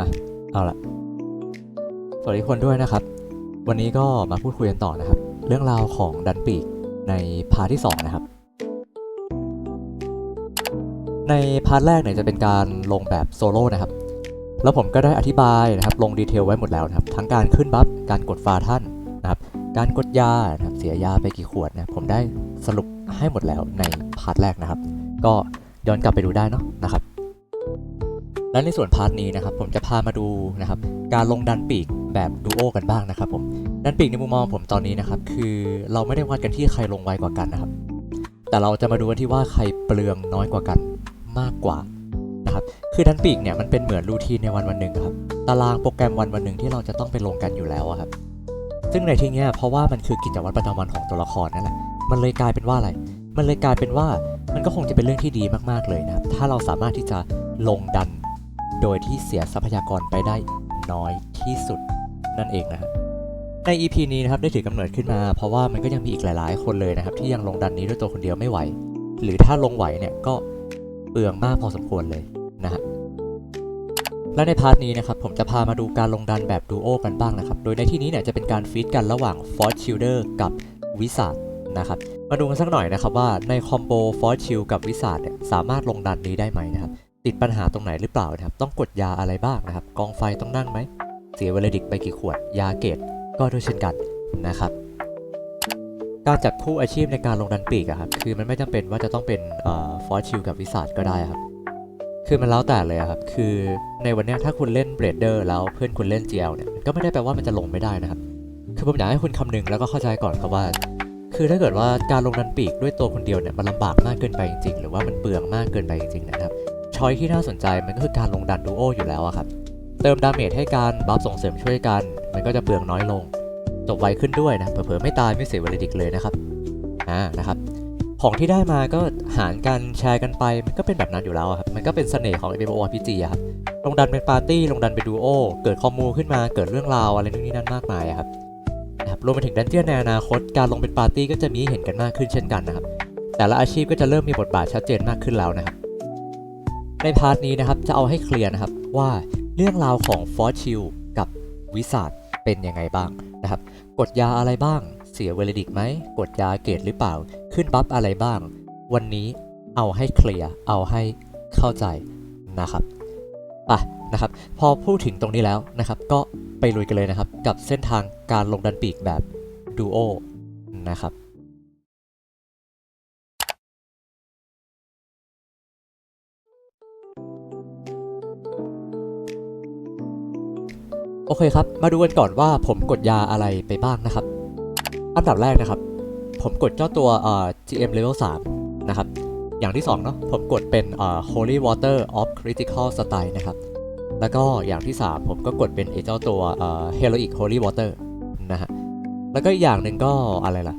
มา เอาละสวัสดีคนด้วยนะครับ วันนี้ก็มาพูดคุยกันต่อนะครับ เรื่องราวของดันปีกในพาร์ทที่ 2 นะครับ ในพาร์ทแรกเนี่ยจะเป็นการลงแบบโซโล่นะครับ แล้วผมก็ได้อธิบายนะครับลงดีเทลไว้หมดแล้วนะครับ ทั้งการขึ้นบัฟ การกดฟาท่านนะครับ การกดยานะครับเสียยาไปกี่ขวดนะผมได้สรุปให้หมดแล้วในพาร์ทแรกนะครับ ก็ย้อนกลับไปดูได้เนาะนะครับ และในส่วนพาร์ทนี้นะครับผมจะพามาดูนะครับการลงดันปีกแบบดูโอกันบ้างนะครับผมดันปีกในมุมมองผมตอนนี้นะครับคือเราไม่ได้วัดกันที่ใครลงไวกว่ากันนะครับ แต่เราจะมาดูกันที่ว่าใครเปลืองน้อยกว่ากันมากกว่านะครับคือดันปีกเนี่ยมันเป็นเหมือนรูทีนในวันวันหนึ่งครับตารางโปรแกรมวันวันหนึ่งที่เราจะต้องไปลงกันอยู่แล้วอะครับซึ่งในที่นี้เพราะว่ามันคือกิจวัตรประจำวันของตัวละครนั่นแหละมันเลยกลายเป็นว่าอะไร มันเลยกลายเป็นว่ามันก็คงจะเป็นเรื่องที่ดีมากๆเลยนะครับถ้าเราสามารถที่จะลงดัน โดยที่เสียทรัพยากรไปได้น้อยที่สุดนั่นเองนะครับใน EP นี้นะครับได้ถือกำเนิดขึ้นมา เพราะว่ามันก็ยังมีอีกหลาย ๆ คนเลยนะครับ ที่ยังลงดันนี้ด้วยตัวคนเดียวไม่ไหว หรือถ้าลงไหวเนี่ยก็เปลืองมากพอสมควรเลยนะฮะและในพาร์ทนี้นะครับผมจะพามาดูการลงดันแบบดูโอกันบ้างนะครับ โดยในที่นี้เนี่ยจะเป็นการฟีดกันระหว่าง Force Shielder กับวิสาดนะครับมาดูกันสักหน่อยนะครับว่าในคอมโบ Force Shield กับวิสาดเนี่ยสามารถลงดันนี้ได้ไหมนะครับ ติดปัญหาตรงไหนหรือเปล่านะครับ ต้องกดยาอะไรบ้างนะครับ กองไฟต้องนั่งไหม เสียเวลาดิกไปกี่ขวด ยาเกตก็ด้วยเช่นกันนะครับ การจับคู่อาชีพในการลงดันปีกอะครับ คือมันไม่จำเป็นว่าจะต้องเป็นฟอร์ชิลกับวิสาดก็ได้ครับ คือมันแล้วแต่เลยครับ คือในวันนี้ถ้าคุณเล่นเบรดเดอร์แล้วเพื่อนคุณเล่น GL เนี่ย ก็ไม่ได้แปลว่ามันจะลงไม่ได้นะครับ คือผมอยากให้คุณคำนึงแล้วก็เข้าใจก่อนครับว่าคือถ้าเกิดว่าการลงดันปีกด้วยตัวคนเดียวเนี่ยมันลำบากมากเกินไปจริงๆ หรือว่ามันเปลืองมากเกินไปจริงๆนะครับ ช้อยที่น่าสนใจมันก็คือการลงดันดูโออยู่แล้วอะครับ เติมดาเมจให้การบัฟส่งเสริมช่วยกัน มันก็จะเปลืองน้อยลง จบไวขึ้นด้วยนะ เผลอๆไม่ตายไม่เสียเวลาดิกเลยนะครับ อ่า นะครับ ของที่ได้มาก็หารกันแชร์กันไป มันก็เป็นแบบนั้นอยู่แล้วครับ มันก็เป็นเสน่ห์ของ MMORPG อะครับ ลงดันเป็นปาร์ตี้ ลงดันเป็นดูโอ เกิดคอมมูขึ้นมา เกิดเรื่องราวอะไรนู่นนี่นั่นมากมายครับนะครับ รวมไปถึงดันเจียนในอนาคต การลงเป็นปาร์ตี้ก็จะมีเห็นกันมากขึ้นเช่นกันนะครับ แต่ละอาชีพก็จะเริ่มมีบทบาทชัดเจนมากขึ้นแล้วนะครับ ในพาร์ทนี้นะครับจะเอาให้เคลียร์นะครับว่าเรื่องราวของฟอร์ชิลกับวิสาดเป็นยังไงบ้างนะครับ กดยาอะไรบ้าง เสียเวลาดิกไหม กดยาเกตหรือเปล่า ขึ้นบัฟอะไรบ้าง วันนี้เอาให้เคลียร์ เอาให้เข้าใจนะครับไปนะครับ พอพูดถึงตรงนี้แล้วนะครับ ก็ไปลุยกันเลยนะครับ กับเส้นทางการลงดันปีกแบบดูโอนะครับ อเคครับ มาดูกันก่อนว่าผมกดยาอะไรไปบ้างนะครับ อันดับแรกนะครับ ผมกดเจ้าตัวเอ่อ GM Level 3 นะครับ อย่างที่2เนาะผมกดเป็นเอ่อ Holy Water of Critical Style นะครับ แล้วก็อย่างที่ 3 ผมก็กดเป็นไอ้เจ้าตัวเอ่อ Heroic Holy Water นะฮะ แล้วก็อีกอย่างหนึ่งก็อะไรล่ะ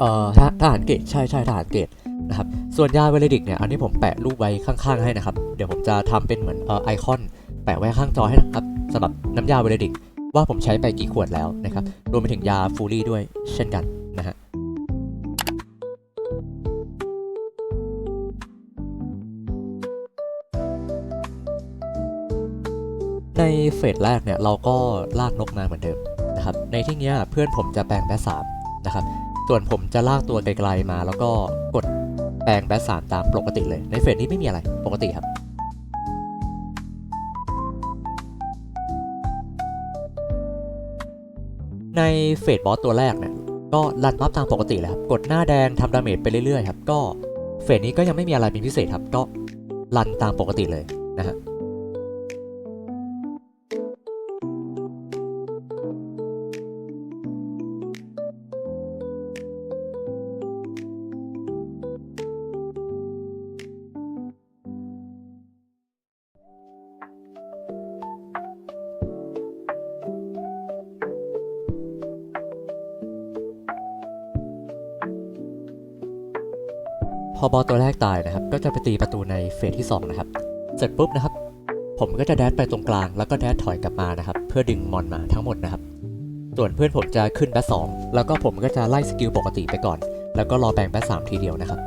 เอ่อทหทหารเกตใช่ใช่ทหารเกตนะครับ ส่วนยาเวลดิกเนี่ย อันนี้ผมแปะรูปไว้ข้างๆให้นะครับ เดี๋ยวผมจะทำเป็นเหมือนเอ่อไอคอน แปะไว้ข้างจอให้นะครับสำหรับน้ำยาเวลดิกว่าผมใช้ไปกี่ขวดแล้วนะครับรวมไปถึงยาฟูลี่ด้วยเช่นกันนะฮะในเฟสแรกเนี่ยเราก็ลากนกมาเหมือนเดิมนะครับในที่นี้เพื่อนผมจะแปลงแบสสามนะครับส่วนผมจะลากตัวไกลๆมาแล้วก็กดแปลงแบสสามตามปกติเลย ในเฟสนี้ไม่มีอะไรปกติครับ ในเฟสบอสตัวแรกเนี่ยก็รันมัฟตามปกติเลยครับ กดหน้าแดงทำดาเมจไปเรื่อยๆครับ ก็เฟสนี้ก็ยังไม่มีอะไรเป็นพิเศษครับ ก็รันตามปกติเลยนะฮะ พอบอสตัวแรกตายนะครับ ก็จะไปตีประตูในเฟสที่ 2 นะครับ เสร็จปุ๊บนะครับ ผมก็จะแดดไปตรงกลาง แล้วก็แดดถอยกลับมานะครับ เพื่อดึงมอนมาทั้งหมดนะครับ ส่วนเพื่อนผมจะขึ้นแบทสองแล้วก็ผมก็จะไล่สกิลปกติไปก่อน แล้วก็รอแบ่งแบทสามทีเดียวนะครับ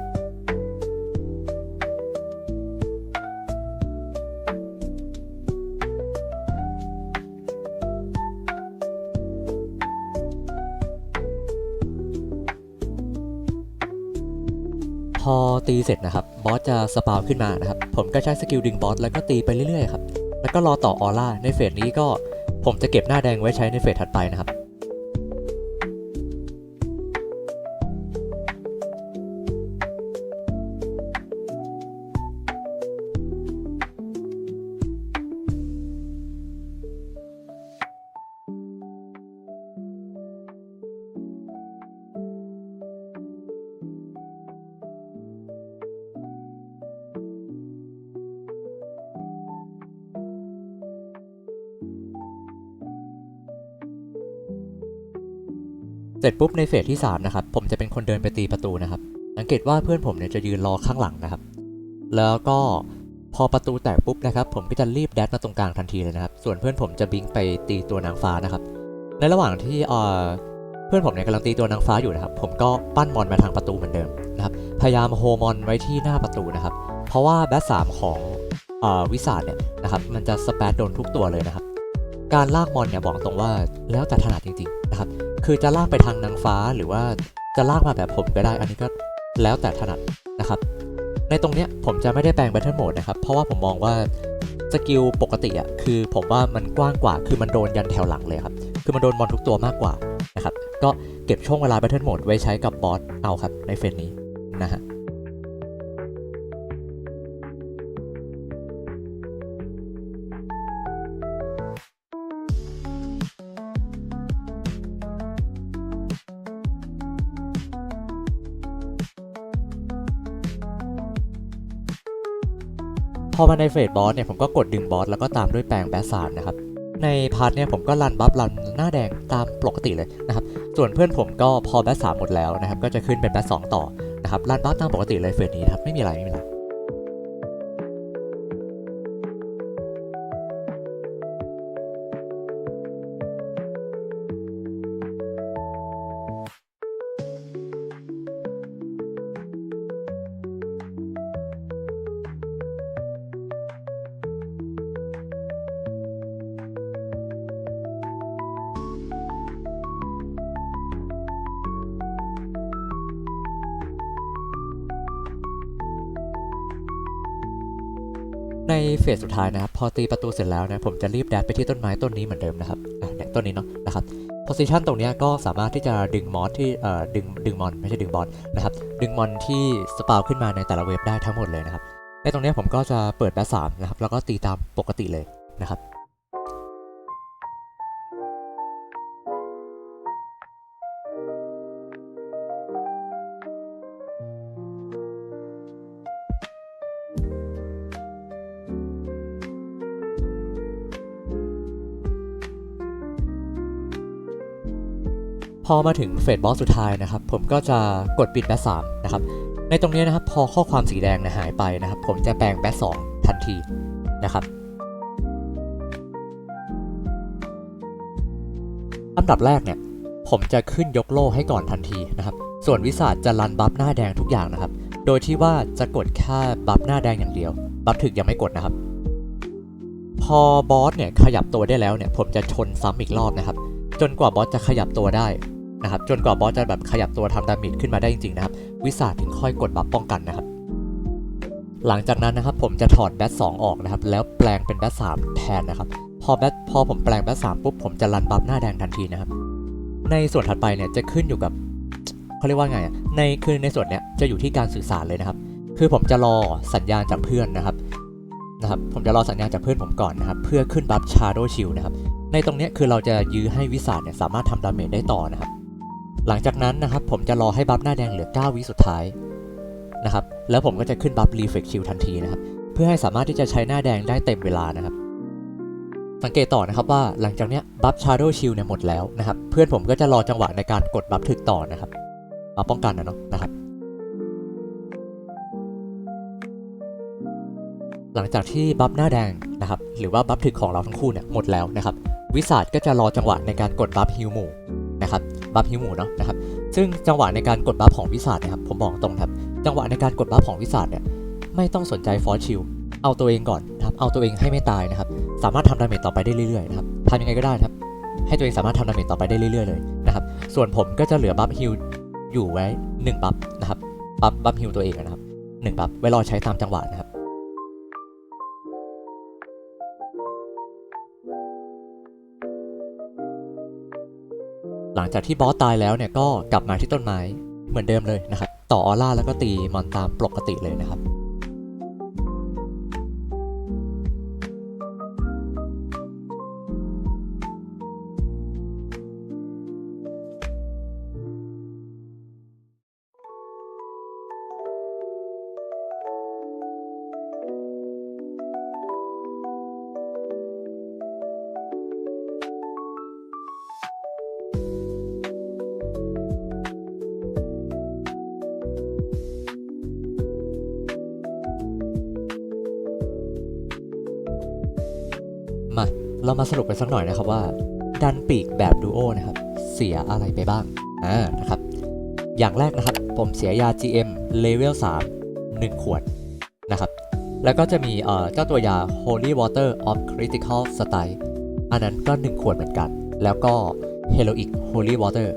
อตีเสร็จนะครับบอสจะสปาวขึ้นมานะครับผมก็ใช้สกิลดึงบอสแล้วก็ตีไปเรื่อยๆครับแล้วก็รอต่อออร่าในเฟสนี้ก็ผมจะเก็บหน้าแดงไว้ใช้ในเฟสถัดไปนะครับ เสร็จปุ๊บในเฟสที่3นะครับผมจะเป็นคนเดินไปตีประตูนะครับ สังเกตว่าเพื่อนผมเนี่ยจะยืนรอข้างหลังนะครับ แล้วก็พอประตูแตกปุ๊บนะครับผมก็จะรีบแดดมาตรงกลางทันทีเลยนะครับ ส่วนเพื่อนผมจะบิงไปตีตัวนางฟ้านะครับ ในระหว่างที่เพื่อนผมเนี่ยกำลังตีตัวนางฟ้าอยู่นะครับ ผมก็ปั้นมอนมาทางประตูเหมือนเดิมนะครับ พยายามโฮมอนไว้ที่หน้าประตูนะครับ เพราะว่าแบทสามของอวิสาดเนี่ยนะครับมันจะสเปซโดนทุกตัวเลยนะครับ การลากมอนเนี่ยบอกตรงว่าแล้วแต่ถนัดจริงๆนะครับ คือจะลากไปทางนางฟ้าหรือว่าจะลากมาแบบผมก็ได้ อันนี้ก็แล้วแต่ถนัดนะครับ ในตรงเนี้ยผมจะไม่ได้แปลง Battle Mode นะครับ เพราะว่าผมมองว่าสกิลปกติอะคือผมว่ามันกว้างกว่า คือมันโดนยันแถวหลังเลยครับ คือมันโดนมอนทุกตัวมากกว่านะครับ ก็เก็บช่วงเวลา Battle Mode ไว้ใช้กับบอสเอาครับในเฟสนี้นะฮะ พอมาในเฟสบอสเนี่ยผมก็กดดึงบอสแล้วก็ตามด้วยแปลงแบสซามนะครับในพาร์ทเนี่ยผมก็รันบัฟรันหน้าแดงตามปกติเลยนะครับส่วนเพื่อนผมก็พอแบสสามหมดแล้วนะครับก็จะขึ้นเป็นแบสสองต่อนะครับรันบัฟตามปกติเลยเฟสนี้นะครับไม่มีอะไรไม่มีอะไร เฟสสุดท้ายนะครับ พอตีประตูเสร็จแล้วนะผมจะรีบแดดไปที่ต้นไม้ต้นนี้เหมือนเดิมนะครับอะเนี่ยต้นนี้เนาะนะครับโพซิชันตรงนี้ก็สามารถที่จะดึงมอสที่เอ่อดึงดึงมอนไม่ใช่ดึงบอสนะครับ ดึงมอนที่สปาวขึ้นมาในแต่ละเวฟได้ทั้งหมดเลยนะครับในตรงนี้ผมก็จะเปิดแบสสามนะครับแล้วก็ตีตามปกติเลยนะครับ พอมาถึงเฟสบอสสุดท้ายนะครับ ผมก็จะกดปิดแบทสามนะครับ ในตรงนี้นะครับ พอข้อความสีแดงนยหายไปนะครับ ผมจะแปลงแบทสองทันทีนะครับอันดับแรกเนี่ย ผมจะขึ้นยกโล่ให้ก่อนทันทีนะครับ ส่วนวิสาจจะรันบัฟหน้าแดงทุกอย่างนะครับ โดยที่ว่าจะกดแค่บัฟหน้าแดงอย่างเดียว บัฟถึกยังไม่กดนะครับ พอบอสเนี่ยขยับตัวได้แล้วเนี่ย ผมจะชนซ้ำอีกรอบนะครับ จนกว่าบอสจะขยับตัวได้ นะครับจนกว่าบอสจะแบบขยับตัวทำดาเมจขึ้นมาได้จริงๆนะครับวิสาถึงค่อยกดบัฟป้องกันนะครับ หลังจากนั้นนะครับผมจะถอดแบทสองออกนะครับแล้วแปลงเป็นแบทสามแทนนะครับพอแบทพอผมแปลงแบทสามปุ๊บผมจะรันบัฟหน้าแดงทันทีนะครับ ในส่วนถัดไปเนี่ยจะขึ้นอยู่กับเขาเรียกว่าไงในคือในส่วนเนี้ยจะอยู่ที่การสื่อสารเลยนะครับ คือผมจะรอสัญญาณจากเพื่อนนะครับนะครับผมจะรอสัญญาณจากเพื่อนผมก่อนนะครับเพื่อขึ้นบัฟชาโดชิลนะครับในตรงเนี้ยคือเราจะยื้อให้วิสาเนี่ยสามารถทำดาเมจได้ต่อนะครับ หลังจากนั้นนะครับผมจะรอให้บัฟหน้าแดงเหลือ 9 วิสุดท้ายนะครับแล้วผมก็จะขึ้นบัฟรีเฟกชิลทันทีนะครับเพื่อให้สามารถที่จะใช้หน้าแดงได้เต็มเวลานะครับ สังเกตต่อนะครับว่าหลังจากเนี้ยบัฟชาร์โดชิลเนี่ยหมดแล้วนะครับเพื่อนผมก็จะรอจังหวะในการกดบัฟถึกต่อนะครับมาป้องกันนะเนาะนะครับหลังจากที่บัฟหน้าแดงนะครับหรือว่าบัฟถึกของเราทั้งคู่เนี่ยหมดแล้วนะครับวิสาดก็จะรอจังหวะในการกดบัฟฮิวหมู่นะครับ บัฟฮิวหมูเนาะนะครับซึ่งจังหวะในการกดบัฟของวิสาดนะครับผมบอกตรงครับ จังหวะในการกดบัฟของวิสาดเนี่ยไม่ต้องสนใจฟอร์ชิลเอาตัวเองก่อนนะครับเอาตัวเองให้ไม่ตายนะครับสามารถทำดาเมจต่อไปได้เรื่อยๆนะครับทำยังไงก็ได้ครับ ให้ตัวเองสามารถทำดาเมจต่อไปได้เรื่อยๆเลยนะครับส่วนผมก็จะเหลือบัฟฮิลอยู่ไว้1บัฟนะครับบัฟบัฟฮิวตัวเองนะครับหนึ่งบัฟไว้รอใช้ตามจังหวะนะครับ หลังจากที่บอสตายแล้วเนี่ยก็กลับมาที่ต้นไม้เหมือนเดิมเลยนะครับ ต่อออร่าแล้วก็ตีมอนตามปกติเลยนะครับ เรามาสรุปกันสักหน่อยนะครับว่า ดันปีกแบบดูโอนะครับ เสียอะไรไปบ้างอ่านะครับ อย่างแรกนะครับ ผมเสียยา GM Level 3 1 ขวดนะครับ แล้วก็จะมีเอ่อเจ้าตัวยา Holy Water of Critical Style อันนั้นก็ 1 ขวดเหมือนกัน แล้วก็ Heroic Holy Water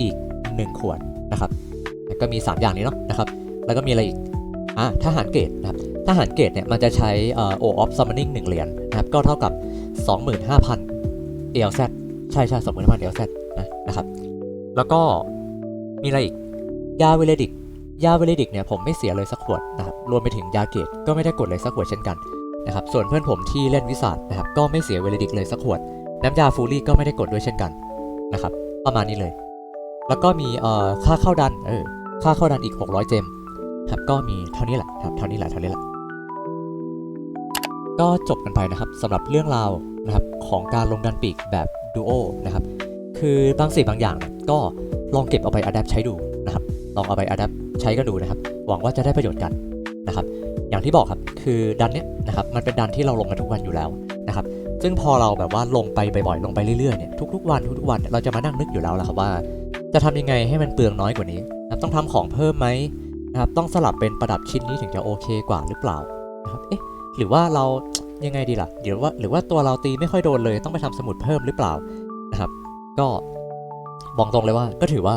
อีก 1 ขวดนะครับแล้วก็มี 3 อย่างนี้เนาะนะครับ แล้วก็มีอะไรอีกอ่าทหารเกตนะครับทหารเกตเนี่ยมันจะใช้เอ่อ O of Summoning 1เหรียญนะครับ ก็เท่ากับ 25,000 LZ ใช่ใช่25,000 LZ นะนะครับ แล้วก็มีอะไรอีก ยาเวเลดิก ยาเวเลดิกเนี่ยผมไม่เสียเลยสักขวดนะครับ รวมไปถึงยาเกตก็ไม่ได้กดเลยสักขวดเช่นกันนะครับ ส่วนเพื่อนผมที่เล่นวิสาดนะครับ ก็ไม่เสียเวเลดิกเลยสักขวด น้ำยาฟูรี่ก็ไม่ได้กดด้วยเช่นกันนะครับ ประมาณนี้เลย แล้วก็มีเอ่อค่าเข้าดัน เออ ค่าเข้าดันอีก 600 เจมครับ ก็มีเท่านี้แหละครับ เท่านี้แหละ เท่านี้แหละ ก็จบกันไปนะครับสำหรับเรื่องราวนะครับของการลงดันปีกแบบดูโอนะครับคือบางสิ่งบางอย่างก็ลองเก็บเอาไปอัดแอปใช้ดูนะครับลองเอาไปอัดแอปใช้กันดูนะครับ หวังว่าจะได้ประโยชน์กันนะครับ อย่างที่บอกครับคือดันเนี้ยนะครับมันเป็นดันที่เราลงกันทุกวันอยู่แล้วนะครับ ซึ่งพอเราแบบว่าลงไปบ่อยๆลงไปเรื่อยๆเนี่ยทุกๆวันทุกๆวันเราจะมานั่งนึกอยู่แล้วละครับว่า จะทำยังไงให้มันเปลืองน้อยกว่านี้นะต้องทำของเพิ่มไหมนะครับต้องสลับเป็นประดับชิ้นนี้ถึงจะโอเคกว่าหรือเปล่านะครับเอ๊ะ หรือว่าเรายังไงดีล่ะเดี๋ยวว่าหรือว่าตัวเราตีไม่ค่อยโดนเลย ต้องไปทำสมุดเพิ่มหรือเปล่านะครับ ก็บอกตรงเลยว่าก็ถือว่า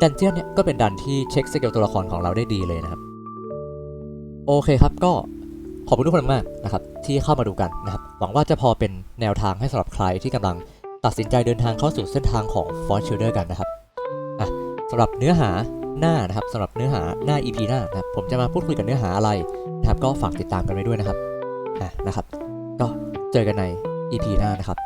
ดันเจียนเนี่ยก็เป็นดันที่เช็คสกิลตัวละครของเราได้ดีเลยนะครับ โอเคครับก็ขอบคุณทุกคนมากนะครับ ที่เข้ามาดูกันนะครับ หวังว่าจะพอเป็นแนวทางให้สำหรับใครที่กำลังตัดสินใจเดินทางเข้าสู่เส้นทางของ f o r t u n e r กันนะครับอะสำหรับเนื้อหาหน้านะครับสำหรับเนื้อหาหน้า EP หน้านะครับผมจะมาพูดคุยกันเนื้อหาอะไรนะครับ ก็ฝากติดตามกันไว้ด้วยนะครับ นะครับ ก็เจอกันใน EP หน้านะครับ